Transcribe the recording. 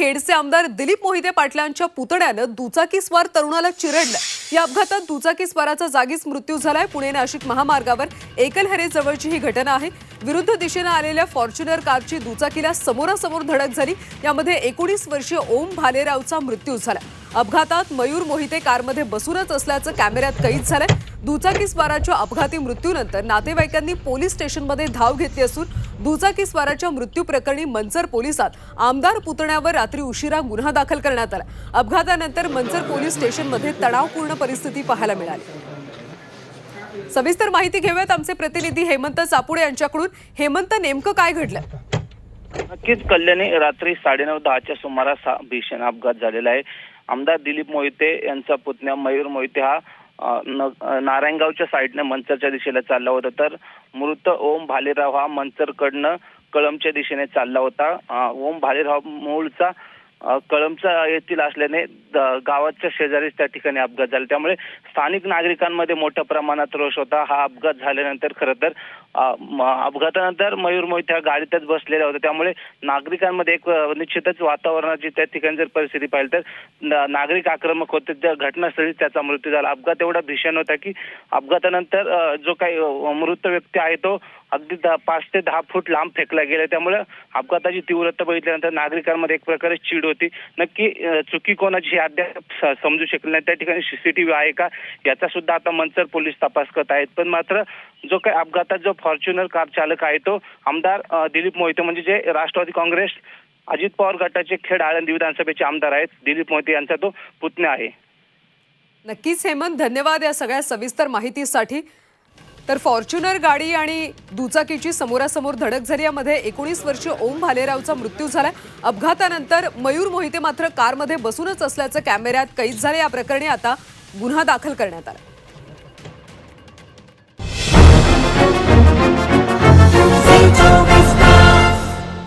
खेडचे आमदार दिलीप मोहिते पाटलांच्या पुतण्यानं दुचाकीस्वार तरुणाला चिरडलं. या अपघातात दुचाकीस्वाराचा जागीच मृत्यू झालाय. पुणे नाशिक महामार्गावर एकलहरे जवळची ही घटना आहे. विरुद्ध दिशेनं आलेल्या फॉर्च्युनर कारची दुचाकीला समोरासमोर धडक झाली. यामध्ये एकोणीस वर्षीय ओम भालेरावचा मृत्यू झाला. अपघातात मयूर मोहिते कारमध्ये बसूनच असल्याचं कॅमेऱ्यात कैद झालंय. दुचाकीस्वाराच्या अपघाती मृत्यूनंतर नातेवाईकांनी पोलीस स्टेशनमध्ये धाव घेतली असून दुचाकीस्वाराच्या मृत्यू प्रकरणी मंचर पोलिसात आमदार पुतण्यावर रात्री उशिरा गुन्हा दाखल करण्यात आला. अपघातानंतर मंचर पोलीस स्टेशनमध्ये तणावपूर्ण परिस्थिती पाहायला मिळाली. सविस्तर माहिती घेऊयात आमचे प्रतिनिधी हेमंत चापुडे यांच्याकडून. हेमंत नेमकं काय घडलं? नक्कीच कल्याणी रात्री साडेनऊ दहाच्या सुमारास हा भीषण अपघात झालेला आहे. आमदार दिलीप मोहिते यांचा पुतण्या मयूर मोहिते हा नारायणगावच्या साईडने मंचरच्या दिशेला चालला होता. तर मृत ओम भालेराव हा मंचरकडनं कळमच्या दिशेने चालला होता. ओम भालेराव मूळचा कळमचा येथील असल्याने द- गावाच्या शेजारीच त्या ठिकाणी अपघात झाला. त्यामुळे स्थानिक नागरिकांमध्ये मोठ्या प्रमाणात रोष होता. हा अपघात झाल्यानंतर खरं तर अपघातानंतर मयूर मोहित ह्या गाडीतच बसलेल्या होत्या त्यामुळे नागरिकांमध्ये एक निश्चितच वातावरणाची त्या ठिकाणी जर परिस्थिती पाहिली तर नागरिक आक्रमक होते. त्या घटनास्थळी त्याचा मृत्यू झाला. अपघात एवढा भीषण होता की अपघातानंतर जो काही मृत व्यक्ती आहे तो अगदी पाच ते दहा फूट लांब फेकला गेला. त्यामुळे अपघाताची तीव्रता बघितल्यानंतर नागरिकांमध्ये एक प्रकारे चीड होती. नक्की चुकी कोणाची हे अद्याप समजू शकले नाही. त्या ठिकाणी सीसीटीव्ही आहे का? याचा सुद्धा आता मंचर पोलीस तपास करत आहेत. पण मात्र जो काही अपघातात जो फॉर्च्युनर कार चालक आहे तो आमदार दिलीप मोहिते म्हणजे जे राष्ट्रवादी काँग्रेस अजित पवार गटाचे खेड आळंदी विधानसभेचे आमदार आहेत दिलीप मोहिते यांचा तो पुतण्या आहे. नक्कीच हेमंत धन्यवाद या सगळ्या सविस्तर माहितीसाठी. तर फॉर्च्युनर गाडी आणि दुचाकीची समोरासमोर धडक झाली. यामध्ये एकोणीस वर्षीय ओम भालेरावचा मृत्यू झालाय. अपघातानंतर मयूर मोहिते मात्र कारमध्ये बसूनच असल्याचं कॅमेऱ्यात कैद झाले. या प्रकरणी आता गुन्हा दाखल करण्यात आला.